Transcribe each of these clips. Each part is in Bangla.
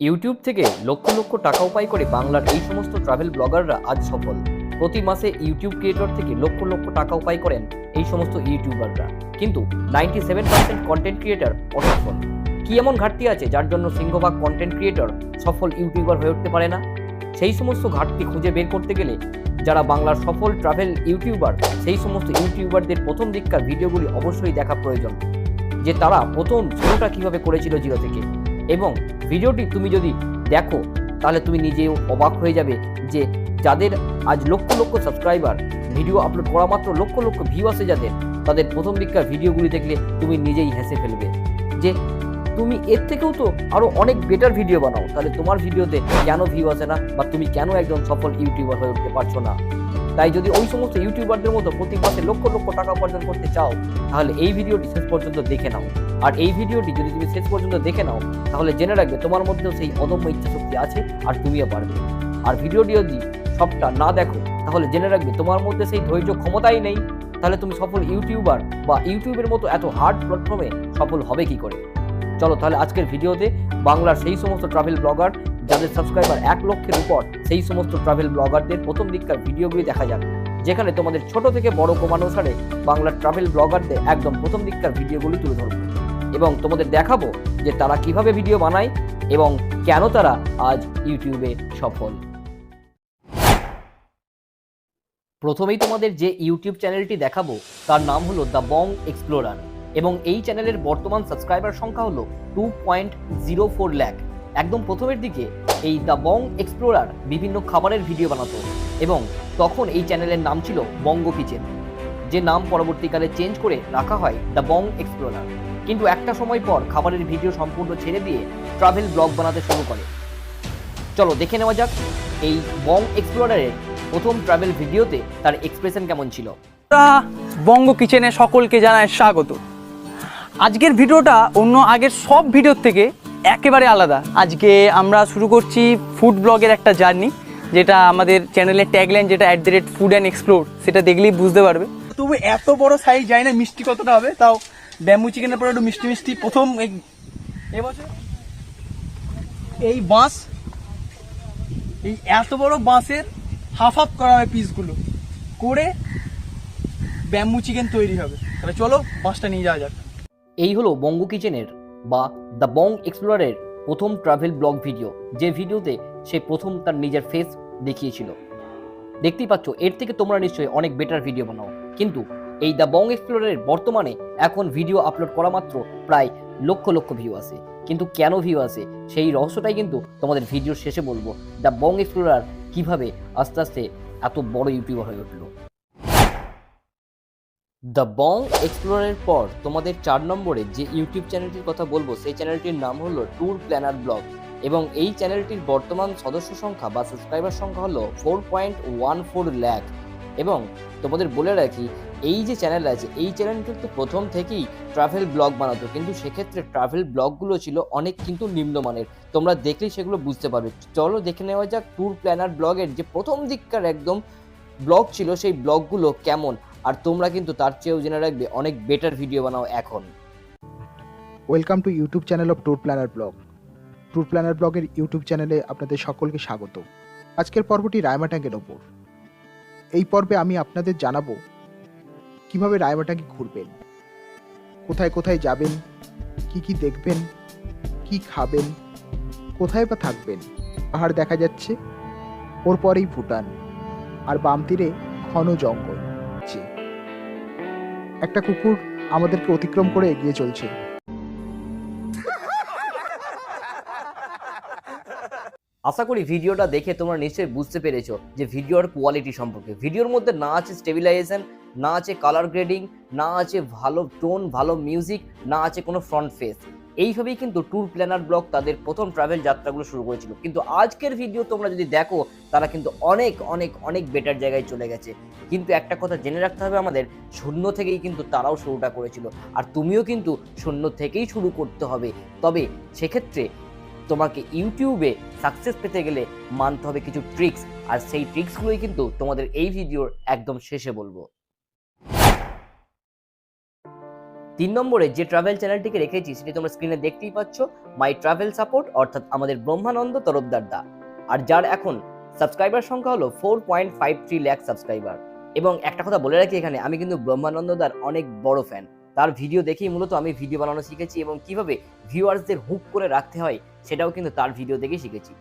ইউটিউব থেকে লক্ষ লক্ষ টাকা উপায় করে বাংলার এই সমস্ত ট্রাভেল ব্লগাররা আজ সফল। প্রতি মাসে ইউটিউব ক্রিয়েটর থেকে লক্ষ লক্ষ টাকা উপায় করেন এই সমস্ত ইউটিউবাররা। কিন্তু ninety seven percent content creator অসফল। কি এমন ঘাটতি আছে যার জন্য সিংহভাগ কন্টেন্ট ক্রিয়েটর সফল ইউটিউবার হয়ে উঠতে পারে না? সেই সমস্ত ঘাটতি খুঁজে বের করতে গেলে যারা বাংলার সফল ট্রাভেল ইউটিউবার, সেই সমস্ত ইউটিউবারদের প্রথম দিককার ভিডিওগুলি অবশ্যই দেখা প্রয়োজন। যে তারা প্রথম শুরুটা কীভাবে করেছিল জিরো থেকে। এবং ভিডিওটি তুমি যদি দেখো, তাহলে তুমি নিজেও অবাক হয়ে যাবে যে যাদের আজ lakh lakh subscriber video upload করা মাত্র লক্ষ লক্ষ ভিউ আসে যাদের, তাদের প্রথম দিককার ভিডিওগুলি দেখলে তুমি নিজেই হেসে ফেলবে। যে তুমি এর থেকেও তো আরও অনেক বেটার ভিডিও বানাও, তাহলে তোমার ভিডিওতে কেন ভিউ আসে না বা তুমি কেন একজন সফল ইউটিউবার হয়ে উঠতে পারছ না? তাই যদি ওই সমস্ত ইউটিউবারদের মতো প্রতি মাসে লক্ষ লক্ষ টাকা উপার্জন করতে চাও, তাহলে এই ভিডিওটি শেষ পর্যন্ত দেখে নাও। আর এই ভিডিওটি যদি তুমি শেষ পর্যন্ত দেখে নাও, তাহলে জেনে রাখবে তোমার মধ্যেও সেই অদম্য ইচ্ছা শক্তি আছে আর তুমিও পারবে। আর ভিডিওটি যদি সবটা না দেখো, তাহলে জেনে রাখবে তোমার মধ্যে সেই ধৈর্য ক্ষমতাই নেই। তাহলে তুমি সফল ইউটিউবার বা ইউটিউবের মতো এত হার্ড প্ল্যাটফর্মে সফল হবে কি করে? চলো তাহলে আজকের ভিডিওতে বাংলার সেই সমস্ত ট্রাভেল ব্লগার যাদের সাবস্ক্রাইবার এক লক্ষের উপর, সেই সমস্ত ট্রাভেল ব্লগারদের প্রথম দিককার ভিডিওগুলি দেখা যাক, যেখানে তোমাদের ছোট থেকে বড় ক্রমানুসারে বাংলার ট্রাভেল ব্লগারদের একদম প্রথম দিককার ভিডিওগুলি তুলে ধরবো। এবং তোমাদের দেখাবো যে তারা কীভাবে ভিডিও বানায় এবং কেন তারা আজ ইউটিউবে সফল। প্রথমেই তোমাদের যে ইউটিউব চ্যানেলটি দেখাবো, তার নাম হলো দ্য বং এক্সপ্লোরার এবং এই চ্যানেলের বর্তমান সাবস্ক্রাইবার সংখ্যা হলো two point zero four lakh. একদম প্রথমের দিকে এই দ্য বং এক্সপ্লোরার বিভিন্ন খাবারের ভিডিও বানাতো এবং তখন এই চ্যানেলের নাম ছিল বঙ্গ কিচেন, যে নাম পরবর্তীকালে চেঞ্জ করে রাখা হয় দ্য বং এক্সপ্লোরার। কিন্তু একটা সময় পর খাবারের ভিডিও সম্পূর্ণ ছেড়ে দিয়ে ট্রাভেল ব্লগ বানাতে শুরু করে। চলো দেখে নেওয়া যাক এই বং এক্সপ্লোরারের প্রথম ট্রাভেল ভিডিওতে তার এক্সপ্রেশন কেমন ছিল। বঙ্গ কিচেনে সকলকে জানায় স্বাগত। আজকের ভিডিওটা অন্য আগের সব ভিডিওর থেকে একেবারে আলাদা। আজকে আমরা শুরু করছি ফুড ব্লগের একটা জার্নি যেটা আমাদের চ্যানেলের ট্যাগলাইন যেটা at the rate food and explore সেটা দেখলেই বুঝতে পারবে। তবু এত বড় সাইজ যায় না মিষ্টি কতটা হবে তাও ব্যাম্বু চিকেনের পরে একটু মিষ্টি মিষ্টি। প্রথম এই- এবছর এই বাঁশ, এই এত বড় বাঁশের হাফ হাফ করা হয় পিসগুলো করে ব্যাম্বু চিকেন তৈরি হবে। তাহলে চলো বাঁশটা নিয়ে যাওয়া যাক। এই হলো বঙ্গ কিচেনের বা দ্য বং এক্সপ্লোরারের প্রথম ট্রাভেল ব্লগ ভিডিও যে ভিডিওতে সে প্রথম তার নিজের ফেস দেখিয়েছিল। দেখতেই পাচ্ছ, এর থেকে তোমরা নিশ্চয়ই অনেক বেটার ভিডিও বানাও। কিন্তু এই দ্য বং এক্সপ্লোরের বর্তমানে এখন ভিডিও আপলোড করা মাত্র প্রায় লক্ষ লক্ষ ভিউ আসে কিন্তু কেন ভিউ আসে সেই রহস্যটাই কিন্তু তোমাদের ভিডিওর শেষে বলব। দ্য বং এক্সপ্লোরার কীভাবে আস্তে আস্তে এত বড় ইউটিউবার হয়ে উঠল? দ্য বং এক্সপ্লোরের পর তোমাদের চার নম্বরে যে ইউটিউব চ্যানেলটির কথা বলব, সেই চ্যানেলটির নাম হলো ট্যুর প্ল্যানার ব্লগ এবং এই চ্যানেলটির বর্তমান সদস্য সংখ্যা বা সাবস্ক্রাইবার সংখ্যা হলো four point one four lakh এবং তোমাদের বলে রাখি এই যে চ্যানেল আছে, এই চ্যানেল কিন্তু প্রথম থেকেই ট্রাভেল ব্লগ বানাতো। কিন্তু সেক্ষেত্রে ট্রাভেল ব্লগগুলো ছিল অনেক কিন্তু নিম্নমানের। তোমরা দেখলেই সেগুলো বুঝতে পারবে। চলো দেখে নেওয়া যাক ট্যুর প্ল্যানার ব্লগের যে প্রথম দিককার একদম ব্লগ ছিল সেই ব্লগগুলো কেমন। আর তোমরা কিন্তু তার চেয়েও জেনে রাখবে, অনেক বেটার ভিডিও বানাও এখন। Welcome to YouTube channel of tour planner vlog tour planner ব্লগের ইউটিউব চ্যানেলে আপনাদের সকলকে স্বাগত। আজকের পর্বটি রায়মাটাঙ্গের ওপর। এই পর্বে আমি আপনাদের জানাব কীভাবে রায়মাটাঙ্গে ঘুরবেন? কোথায় কোথায় যাবেন? কি কি দেখবেন? কি খাবেন? কোথায় বা থাকবেন? পাহাড় দেখা যাচ্ছে। ওর পরেই ভুটান। আর বাম তীরে ঘন জঙ্গল। একটা কুকুর আমাদেরকে অতিক্রম করে এগিয়ে চলছে। আশা করি ভিডিওটা দেখে তোমরা নিশ্চয়ই বুঝতে পেরেছ যে ভিডিওর কোয়ালিটি সম্পর্কে। ভিডিওর মধ্যে না আছে স্টেবিলাইজেশন না আছে কালার গ্রেডিং না আছে ভালো টোন ভালো মিউজিক না আছে কোনো ফ্রন্ট ফেস এইভাবেই কিন্তু ট্যুর প্ল্যানার ব্লগ তাদের প্রথম ট্রাভেল যাত্রাগুলো শুরু করেছিল। কিন্তু আজকের ভিডিও তোমরা যদি দেখো, তারা কিন্তু অনেক অনেক অনেক বেটার জায়গায় চলে গেছে। কিন্তু একটা কথা জেনে রাখতে হবে আমাদের, শূন্য থেকেই কিন্তু তারাও শুরুটা করেছিল। আর তুমিও কিন্তু শূন্য থেকেই শুরু করতে হবে। তবে সেক্ষেত্রে তোমাকে ইউটিউবে সাকসেস পেতে গেলে মানতে হবে কিছু ট্রিক্স আর সেই ট্রিক্সগুলোই কিন্তু তোমাদের এই ভিডিওর একদম শেষে বলব। তিন নম্বরে যে ট্রাভেল চ্যানেলটিকে রেখেছি, সেটি তোমরা স্ক্রিনে দেখতেই পাচ্ছ মাই ট্রাভেল সাপোর্ট অর্থাৎ আমাদের ব্রহ্মানন্দ তরফদার দা। আর যার এখন সাবস্ক্রাইবার সংখ্যা হলো four point five three lakh subscriber এবং একটা কথা বলে রাখি এখানে, আমি কিন্তু ব্রহ্মানন্দ দার অনেক বড় ফ্যান তার ভিডিও দেখেই মূলত আমি ভিডিও বানানো শিখেছি এবং কীভাবে ভিউয়ার্সদের হুক করে রাখতে হয়, সেটাও কিন্তু তার ভিডিও দেখেই শিখেছি।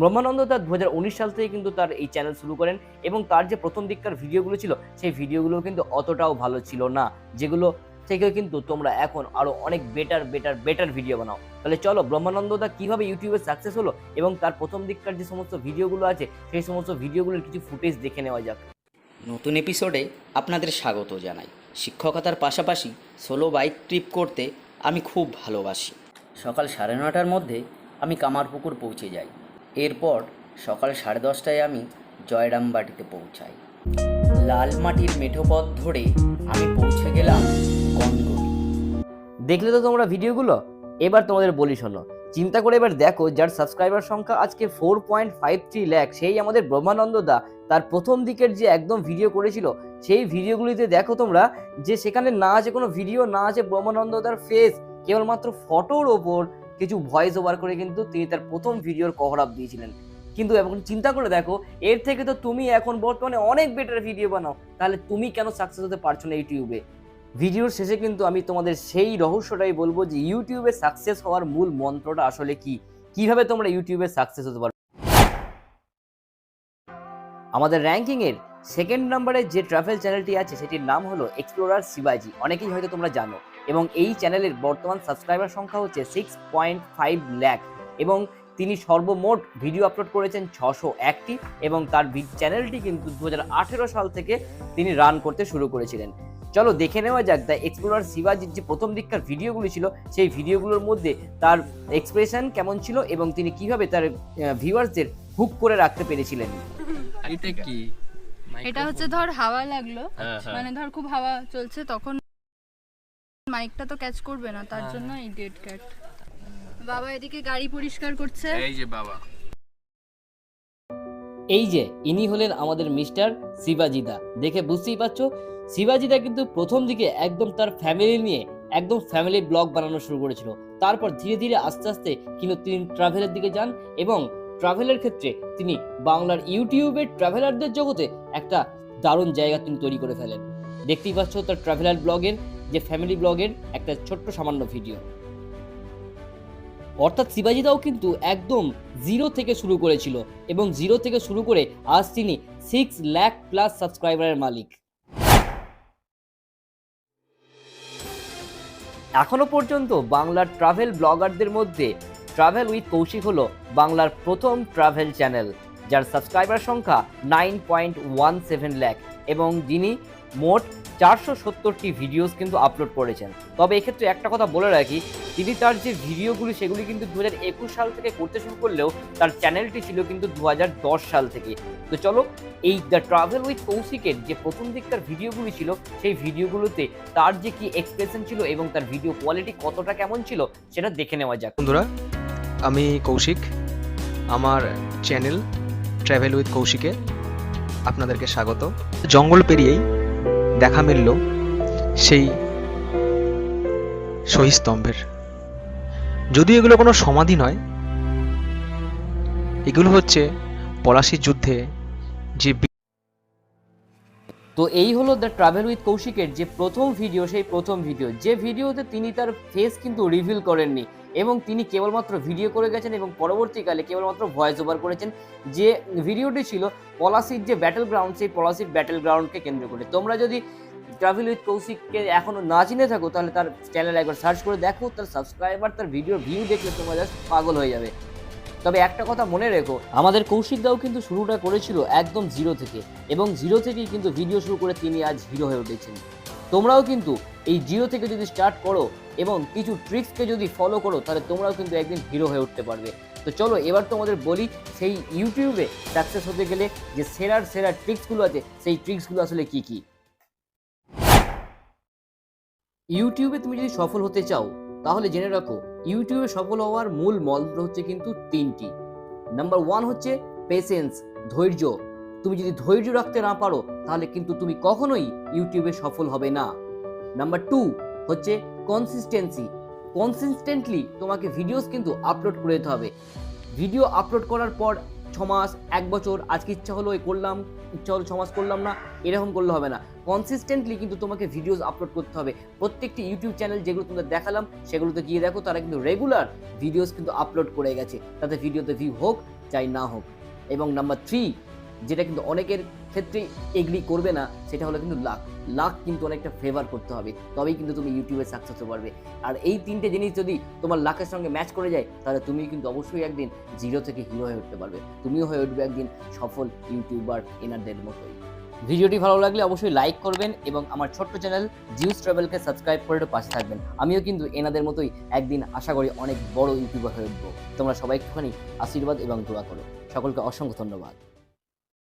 ব্রহ্মানন্দ দাস দু সাল থেকে কিন্তু তার এই চ্যানেল শুরু করেন এবং তার যে প্রথম দিককার ভিডিওগুলো ছিল, সেই ভিডিওগুলো কিন্তু অতটাও ভালো ছিল না, যেগুলো থেকে কিন্তু তোমরা এখন আরও অনেক বেটার বেটার বেটার ভিডিও বানাও। তাহলে চলো ব্রহ্মানন্দ দা কীভাবে ইউটিউবে সাকসেস হলো এবং তার প্রথম দিককার যে সমস্ত ভিডিওগুলো আছে, সেই সমস্ত ভিডিওগুলোর কিছু ফুটেজ দেখে নেওয়া যাক। নতুন এপিসোডে আপনাদের স্বাগত জানাই। শিক্ষকতার পাশাপাশি সোলো বাইক ট্রিপ করতে আমি খুব ভালোবাসি। সকাল সাড়ে নটার মধ্যে আমি কামারপুকুর পৌঁছে যাই। এরপর সকাল সাড়ে দশটায় আমি জয়রামবাটিতে পৌঁছাই। লাল মাটির মেঠো পথ ধরে আমি পৌঁছে গেলাম দেখলে তো তোমরা ভিডিওগুলো? এবার তোমাদের বলি শোনো। চিন্তা করে এবার দেখো, যার সাবস্ক্রাইবার সংখ্যা আজকে four point five three lakh সেই আমাদের ব্রহ্মানন্দ দা, তার প্রথম দিকের যে একদম ভিডিও করেছিল, সেই ভিডিওগুলিতে দেখো তোমরা যে সেখানে না আছে কোনো ভিডিও না আছে ব্রহ্মানন্দ দার ফেস কেবলমাত্র ফটোর ওপর কিছু ভয়েস ওভার করে কিন্তু তিনি তার প্রথম ভিডিওর কভার আপ দিয়েছিলেন। কিন্তু এখন চিন্তা করে দেখো, এর থেকে তো তুমি এখন বর্তমানে অনেক বেটার ভিডিও বানাও, তাহলে তুমি কেন সাকসেস হতে পারছ না ইউটিউবে ভিডিওর শেষে কিন্তু আমি তোমাদের সেই রহস্যটাই বলব যে ইউটিউবে সাকসেস হওয়ার মূল মন্ত্রটা আসলে কি? কীভাবে তোমরা ইউটিউবে সাকসেস হতে পারো? আমাদের র্যাঙ্কিং এর সেকেন্ড নম্বরে যে ট্রাভেল চ্যানেলটি আছে, সেটির নাম হলো এক্সপ্লোরার শিবাজি অনেকেই হয়তো তোমরা জানো। এবং এই চ্যানেলের বর্তমান সাবস্ক্রাইবার সংখ্যা হচ্ছে সিক্স পয়েন্ট ফাইভ ল্যাক এবং তিনি সর্বমোট ভিডিও আপলোড করেছেন ছশো একটি। এবং তার চ্যানেলটি কিন্তু দু হাজার আঠেরো সাল থেকে তিনি রান করতে শুরু করেছিলেন। চলো দেখে নেওয়া যাক দ্য এক্সপ্লোরার শিবাজির যে প্রথম দিককার ভিডিওগুলি ছিল সেই ভিডিওগুলোর মধ্যে তার এক্সপ্রেশন কেমন ছিল এবং তিনি কীভাবে তার ভিউয়ার্সদের হুক করে রাখতে পেরেছিলেন। এটা কি? এটা হচ্ছে ধর হাওয়া লাগল। হ্যাঁ, হ্যাঁ। মানে ধর খুব হাওয়া চলছে তখন মাইকটা তো ক্যাচ করবে না তার জন্য এই ডেড ক্যাট বাবা এদিকে গাড়ি পরিষ্কার করছে। এই যে বাবা। এই যে, ইনি হলেন আমাদের মিস্টার শিবাজিদা। দেখে বুঝতেই পারছ? শিবাজিদা কিন্তু প্রথম দিকে একদম তার ফ্যামিলি নিয়ে একদম ফ্যামিলি ব্লগ বানানো শুরু করেছিল। তারপর ধীরে ধীরে আস্তে আস্তে কিন্তু তিনি ট্রাভেলের দিকে যান এবং ট্রাভেলের ক্ষেত্রে তিনি বাংলার ইউটিউবের ট্রাভেলারদের জগতে একটা দারুণ জায়গা তিনি তৈরি করে ফেলেন। দেখতেই পাচ্ছ তার ট্রাভেলার ব্লগের যে ফ্যামিলি ব্লগের একটা ছোট্ট সামান্য ভিডিও অর্থাৎ শিবাজি শিবাজিদাও কিন্তু একদম জিরো থেকে শুরু করেছিল এবং জিরো থেকে শুরু করে আজ তিনি সিক্স ল্যাক প্লাস সাবস্ক্রাইবারের মালিক। এখনও পর্যন্ত বাংলার ট্রাভেল ব্লগারদের মধ্যে ট্রাভেল উইথ কৌশিক হলো বাংলার প্রথম ট্রাভেল চ্যানেল যার সাবস্ক্রাইবার সংখ্যা nine point one seven lakh এবং যিনি মোট চারশো সত্তরটি ভিডিওস কিন্তু আপলোড করেছেন। তবে এক্ষেত্রে একটা কথা বলে রাখি, তিনি তার যে ভিডিওগুলি, সেগুলি কিন্তু দু সাল থেকে করতে শুরু করলেও তার চ্যানেলটি ছিল কিন্তু দুহাজার দশ সাল থেকে। তো চলো, এই দ্য ট্রাভেল উইথ কৌশিকের যে প্রথম দিককার ভিডিওগুলি ছিল, সেই ভিডিওগুলোতে তার যে কি এক্সপ্রেশন ছিল এবং তার ভিডিও কোয়ালিটি কতটা কেমন ছিল, সেটা দেখে নেওয়া যাক। বন্ধুরা, আমি কৌশিক, আমার চ্যানেল ট্রাভেল উইথ কৌশিকে আপনাদেরকে স্বাগত। জঙ্গল পেরিয়েই দেখা মিলল সেই শহীদস্তম্ভের যদি এগুলো কোনো সমাধি নয় এগুলো হচ্ছে পলাশির যুদ্ধে যে তো এই হলো দ্য ট্রাভেল উইথ কৌশিকের যে প্রথম ভিডিও সেই প্রথম ভিডিও যে ভিডিওতে তিনি তার ফেস কিন্তু রিভিল করেননি এবং তিনি কেবলমাত্র ভিডিও করে গেছেন এবং পরবর্তীকালে কেবলমাত্র ভয়েস ওভার করেছেন। যে ভিডিওটি ছিল পলাশির যে ব্যাটেল গ্রাউন্ড সেই পলাশির ব্যাটেল গ্রাউন্ডকে কেন্দ্র করে। তোমরা যদি ট্রাভেল উইথ কৌশিককে এখনও না চিনে থাকো, তাহলে তার চ্যানেল একবার সার্চ করে দেখো, তার সাবস্ক্রাইবার তার ভিডিও ভিউ দেখলে তোমরা জাস্ট পাগল হয়ে যাবে। তবে একটা কথা মনে রেখো, আমাদের কৌশিক দাও কিন্তু শুরুটা করেছিল একদম জিরো থেকে এবং জিরো থেকেই কিন্তু ভিডিও শুরু করে তিনি আজ হিরো হয়ে উঠেছেন। তোমরাও কিন্তু এই জিরো থেকে যদি স্টার্ট করো এবং কিছু ট্রিক্সকে যদি ফলো করো, তাহলে তোমরাও কিন্তু একদিন হিরো হয়ে উঠতে পারবে। তো চলো, এবার তোমাদের বলি, সেই ইউটিউবে সাকসেস হতে গেলে যে সেরার সেরা ট্রিক্সগুলো আছে, সেই ট্রিক্সগুলো আসলে কি কি? ইউটিউবে তুমি যদি সফল হতে চাও তাহলে জেনে রাখো ইউটিউবে সফল হওয়ার মূল মন্ত্র হচ্ছে কিন্তু তিনটি। নাম্বার ওয়ান হচ্ছে পেশেন্স ধৈর্য। তুমি যদি ধৈর্য রাখতে না পারো, তাহলে কিন্তু তুমি কখনোই ইউটিউবে সফল হবে না। নাম্বার টু হচ্ছে কনসিস্টেন্সি কনসিস্টেন্টলি তোমাকে ভিডিওস কিন্তু আপলোড করে দিতে হবে। ভিডিও আপলোড করার পর ছ মাস এক বছর, আজকে ইচ্ছা হলো এই করলাম, ইচ্ছা হলো ছমাস করলাম না, এরকম করলে হবে না। কনসিস্টেন্টলি কিন্তু তোমাকে ভিডিওস আপলোড করতে হবে। প্রত্যেকটি ইউটিউব চ্যানেল যেগুলো তোমাদের দেখালাম, সেগুলোতে গিয়ে দেখো তারা কিন্তু রেগুলার ভিডিওস কিন্তু আপলোড করে গেছে। তাতে ভিডিওতে ভিউ হোক, চাই না হোক। এবং নাম্বার থ্রি যেটা কিন্তু অনেকের ক্ষেত্রে এগ্রি করবে না, সেটা হলো কিন্তু লাক লাক কিন্তু অনেকটা ফেভার করতে হবে, তবেই কিন্তু তুমি ইউটিউবে সাকসেস হতে পারবে। আর এই তিনটে জিনিস যদি তোমার লাকের সঙ্গে ম্যাচ করে যায়, তাহলে তুমি কিন্তু অবশ্যই একদিন জিরো থেকে হিরো হয়ে উঠতে পারবে। তুমিও হয়ে উঠবে একদিন সফল ইউটিউবার এনারদের মতোই। ভিডিওটি ভালো লাগলে অবশ্যই লাইক করবেন এবং আমার ছোট্ট চ্যানেল জিউস ট্রাভেলকে সাবস্ক্রাইব করে পাশে থাকবেন। আমিও কিন্তু এনাদের মতোই একদিন আশা করি অনেক বড় ইউটিউবার হয়ে উঠবো। তোমরা সবাই একটুখানি আশীর্বাদ এবং দোয়া করো। সকলকে অসংখ্য ধন্যবাদ।